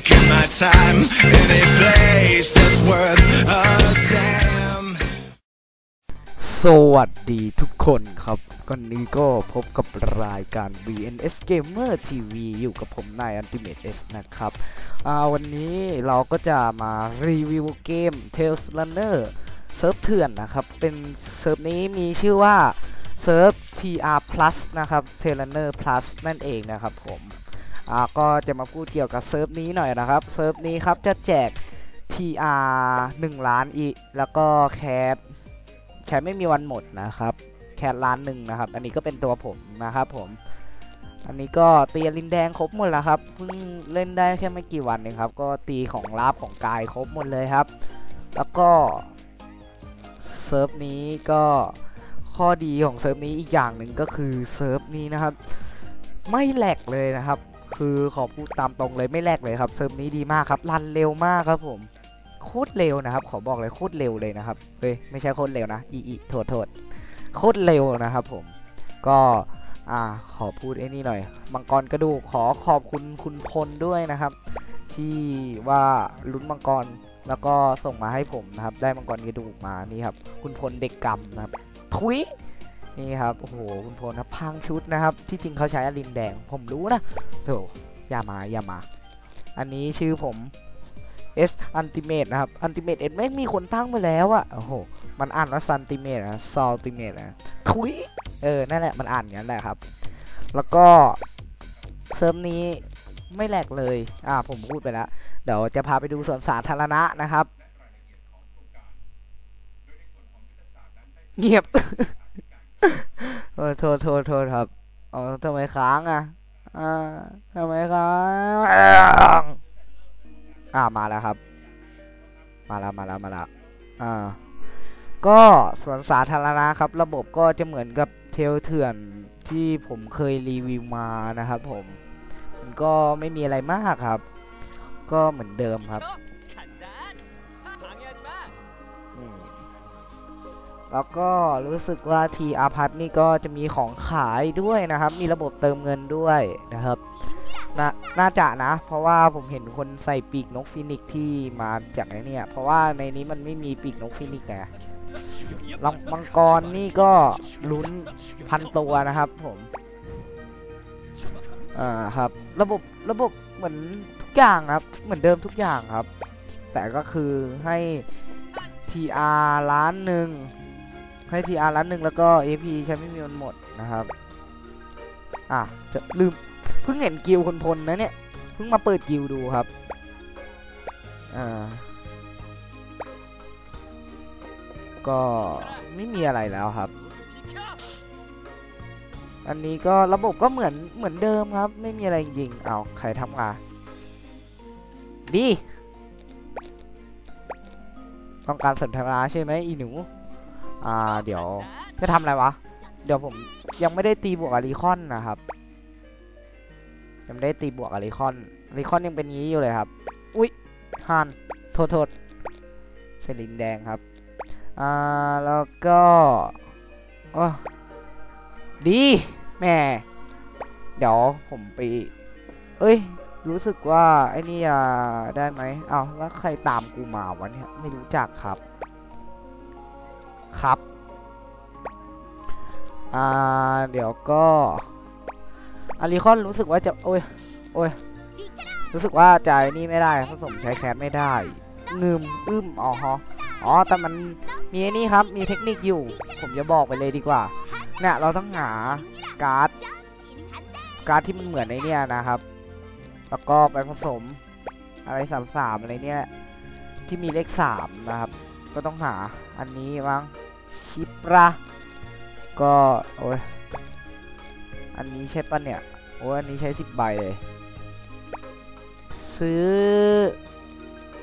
time, any place that's worth a damn. สวัสดีทุกคนครับก่อนนี้ก็พบกับรายการ VNS Gamer TV อยู่กับผมนาย Ultimate S นะครับอ่าวันนี้เราก็จะมารีวิวเกม Tales Runner เซิร์ฟเถื่อนนะครับ เป็นเซิร์ฟนี้มีชื่อว่าเซิร์ฟ TR Plus นะครับ t a i l Runner Plus นั่นเองนะครับผม อ่าก็จะมาพูดเกี่ยวกับเซิร์ฟนี้หน่อยนะครับเซิร์ฟนี้ครับจะแจก TR 1 ล้านอีแล้วก็แคสแคทไม่มีวันหมดนะครับ แคทล้านหนึ่งนะครับ อันนี้ก็เป็นตัวผมนะครับผม อันนี้ก็ตีลินแดงครบหมดแล้วครับเพิ่งเล่นได้แค่ไม่กี่วันเองครับ ก็ตีของลาบของกายครบหมดเลยครับ แล้วก็เซิร์ฟนี้ก็ข้อดีของเซิร์ฟนี้อีกอย่างหนึ่งก็คือเซิร์ฟนี้นะครับ ไม่แหลกเลยนะครับ คือขอพูดตามตรงเลยไม่แลกเลยครับเซิร์ฟนี้ดีมากครับรันเร็วมากครับผมโคตรเร็วนะครับ ขอบอกเลยโคตรเร็วเลยนะครับเฮ้ยไม่ใช่โคตรเร็วนะอีอีโทษโทษโคตรเร็วนะครับ ผมก็อ่าขอพูดไอ้นี่หน่อยมังกรกระดูกขอขอบคุณคุณพลด้วยนะครับ ที่ว่าลุ้นมังกรแล้วก็ส่งมาให้ผมนะครับ ได้มังกรกระดูกมานี่ครับ คุณพลเด็กกรรมนะครับทุยนี่ครับโอ้โหคุณพลนะ พังชุดนะครับ ที่จริงเขาใช้อลินแดง ผมรู้นะโถอย่ามาอย่ามา อันนี้ชื่อผม S Ultimate นะครับ Ultimate S ไม่มีคนตั้งมาแล้วอะโอ้โห มันอ่านว่า Santimate นะ Saltimate นะทุยเออ นั่นแหละ มันอ่านอย่างนั้นแหละครับ แล้วก็เซิร์ฟนี้ไม่แหลกเลย อ่า ผมพูดไปแล้ว เดี๋ยวจะพาไปดูสวนสาธารณะนะครับ เงียบ เออโทษโทษโทษครับอ๋อทำไมค้างอะอ่าทำไมค้างอ่ามาแล้วครับ มาแล้วมาแล้วมาแล้วอ่าก็สวนสาธารณะครับ ระบบก็จะเหมือนกับเทลเถื่อนที่ผมเคยรีวิวมานะครับผม มันก็ไม่มีอะไรมากครับ ก็เหมือนเดิมครับ แล้วก็รู้สึกว่าทีอาพัทนี่ก็จะมีของขายด้วยนะครับ มีระบบเติมเงินด้วยนะครับนน่าจะนะ เพราะว่าผมเห็นคนใส่ปีกนกฟินิกที่มาจากไอ้เนี่ยเพราะว่าในนี้มันไม่มีปีกนกฟินิกไงลังมังกรนี่ก็ลุ้นพันตัวนะครับ ผมอ่าครับ ระบบระบบเหมือนทุกอย่างครับ เหมือนเดิมทุกอย่างครับ แต่ก็คือให้ TR ล้านหนึ่ง ให้ TR ล้านหนึ่งแล้วก็ AP ใช้ไม่มีมันหมดนะครับ อะจะลืมเพิ่งเห็นกิลคนพลนะเนี่ยเพิ่งมาเปิดกิลดูครับอ่าก็ไม่มีอะไรแล้วครับ อันนี้ก็ระบบก็เหมือนเหมือนเดิมครับ ไม่มีอะไรจริงๆเอาใครทำงาดี ต้องการสนทนาใช่ไหมอีหนู อ่าเดี๋ยวจะทำอะไรวะ เดี๋ยวผมยังไม่ได้ตีบวกอาริคอนนะครับยังไม่ได้ตีบวกอาริคอนอาริคอนยังเป็นงี้อยู่เลยครับ อุ๊ยฮันโทษโทษเป็นลินแดงครับอ่าแล้วก็โอ้ดีแหม่เดี๋ยวผมไปเอ้ย รู้สึกว่าไอ้นี่อะได้ไหมเอาแล้วใครตามกูมาวะเนี่ยไม่รู้จักครับ ครับอ่าเดี๋ยวก็อาริคอนรู้สึกว่าจะโอ้ยโอ้ยรู้สึกว่าจะไอ้นี่ไม่ได้ผสมใช้แคสไม่ได้งืมอึ้มอ๋อฮะอ๋อแต่มันมีนี่ครับมีเทคนิคอยู่ ผมจะบอกไปเลยดีกว่าเนี่ยเราต้องหาการ์ดการ์ดที่มันเหมือนไอเนี่ยนะครับ แล้วก็ไปผสมอะไรสามสามอะไรเนี่ยที่มีเลขสามนะครับ ก็ต้องหาอันนี้มั้ง ชิปราก็โอ้ยอันนี้ใช่ปะเนี่ยโอ้ยอันนี้ใช้สิบใบเลย ซื้อ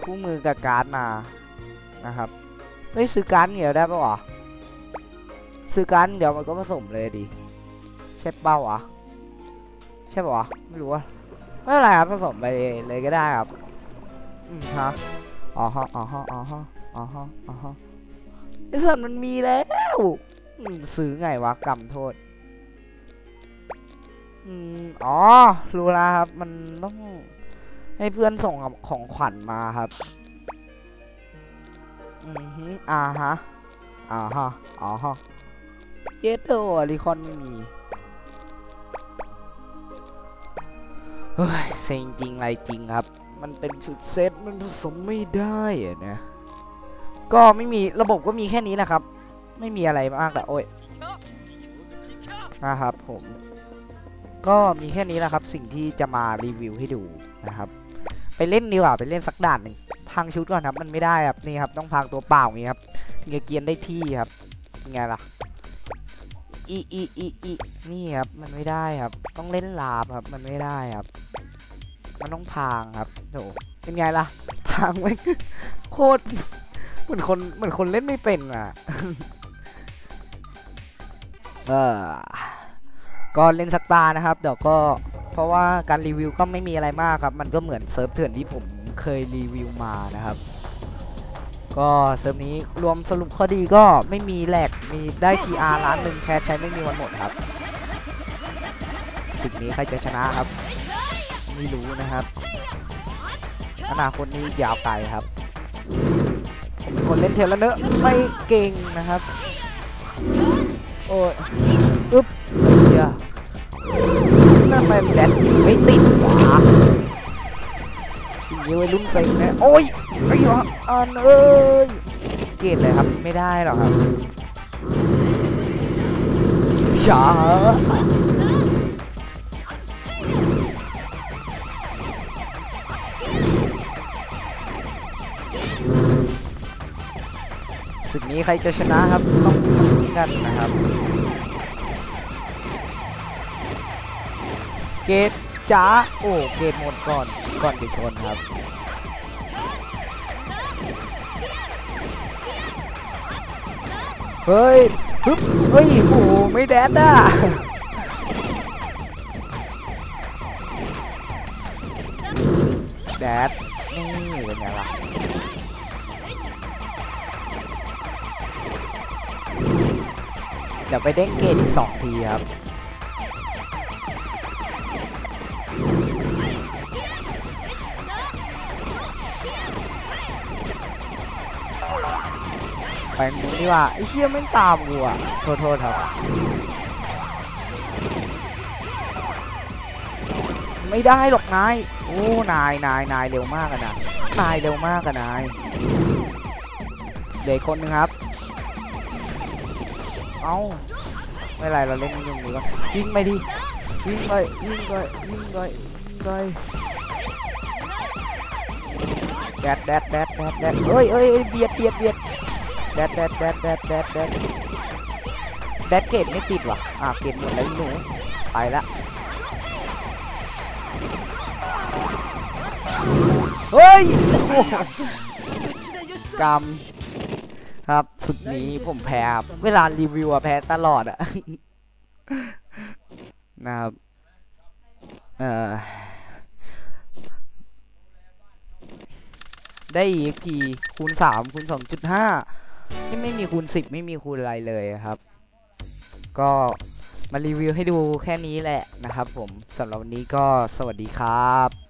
คู่มือกับการ์ดมานะครับเฮ้ยซื้อการ์ดเดียวได้ปะวะซื้อการ์ดเดี๋ยวมันก็ผสมเลยดิใช่เป้าวะใช่ปะวะไม่รู้อะไม่เป็นไรครับผสมไปเลยก็ได้ครับอืมฮะอ๋อฮะอ๋อฮะอ๋อฮะอ๋อฮะอ๋อฮะ ไอ้ส่วนมันมีแล้วซื้อไงวะกรรมโทษอืมอ๋อ รู้แล้วครับ มันต้องให้เพื่อนส่งของขวัญมาครับ อือฮึอ่าฮะ อ่าฮะอ่าฮะ เยสโตรีคอนไม่มี เฮ้ยเซ็งจริงอะไรจริงครับ มันเป็นชุดเซตมันผสมไม่ได้อะนะ ก็ไม่มีระบบก็มีแค่นี้นะครับ ไม่มีอะไรมากแต่โอ้ยนะครับผมก็มีแค่นี้แหละครับ สิ่งที่จะมารีวิวให้ดูนะครับ ไปเล่นดีกว่าไปเล่นสักด่านหนึ่งพังชุดก่อนครับ มันไม่ได้ครับนี่ครับ ต้องพังตัวเปล่างนี้ครับถึงจะเกียนได้ที่ครับไงล่ะอีอีอีอีนี่ครับ มันไม่ได้ครับ ต้องเล่นลาบครับ มันไม่ได้ครับ มันต้องพางครับโถเป็นไงล่ะพางไว้โคตร เหมือนคนเหมือนคนเล่นไม่เป็นอะ เออ ก็เล่นสักตานะครับ เดี๋ยวก็เพราะว่าการรีวิวก็ไม่มีอะไรมากครับ มันก็เหมือนเซิร์ฟเถื่อนที่ผมเคยรีวิวมานะครับ ก็เซิร์ฟนี้รวมสรุปข้อดีก็ไม่มีแหลกมีได้ TR ล้านหนึ่งแคชใช้ไม่มีวันหมดครับสิ่งนี้ใครจะชนะครับ ไม่รู้นะครับ อนาคตนี้ยาวไกลครับ คนเล่นเทเลเนอร์ไม่เก่งนะครับ โอ้ยอึ๊บเฮียนั่นมันแดดไม่ติดหวะสิ่งนี้วัยรุ่นเซ็งนะ โอ้ยไอ้วะอันเอ้ย เกตเลยครับ ไม่ได้หรอกครับช้า ศึกนี้ใครจะชนะครับต้องลุ้นกันนะครับ เกตจ้าโอ้เกตหมดก่อนก่อนจะชนครับเฮ้ยฮึบเฮ้ยโอ้ไม่แดดอะแดด ดี๋ยวไปเด้งเกตอีกสองทีครับไปมึงดีกว่าไอ้เชี่ยไม่ตามกูอะโทษโทษครับ ไม่ได้หรอกนายโอ้นายนายนายเร็วมากอะนะนายเร็วมากอะนายเด็กคนหนึงครับ เอ้าไม่ไรเราเล่นอยังนี้ก่อนวิ่งไปดิวิ่งไปวิ่งไปวิ่งไปวิ่งไปแดดแดดแดดแดดแดดเอ้ยเอ้ยเบียดเบียดเบียดแดดแดดแดดแดดแดดแดดแดดเกตไม่ติดว่ะอะเกตหมดแล้วหนูไปละเฮ้ยโอ้โหกรรม ครับฝึกนี้ผมแพ้ครับเวลารีวิวอะแพ้ตลอดอะนะครับ เอ่อ ได้ EXP คูณสามคูณสองจุดห้าที่ไม่มีคูณสิบไม่มีคูณอะไรเลยครับ ก็มารีวิวให้ดูแค่นี้แหละนะครับผมสำหรับวันนี้ก็สวัสดีครับ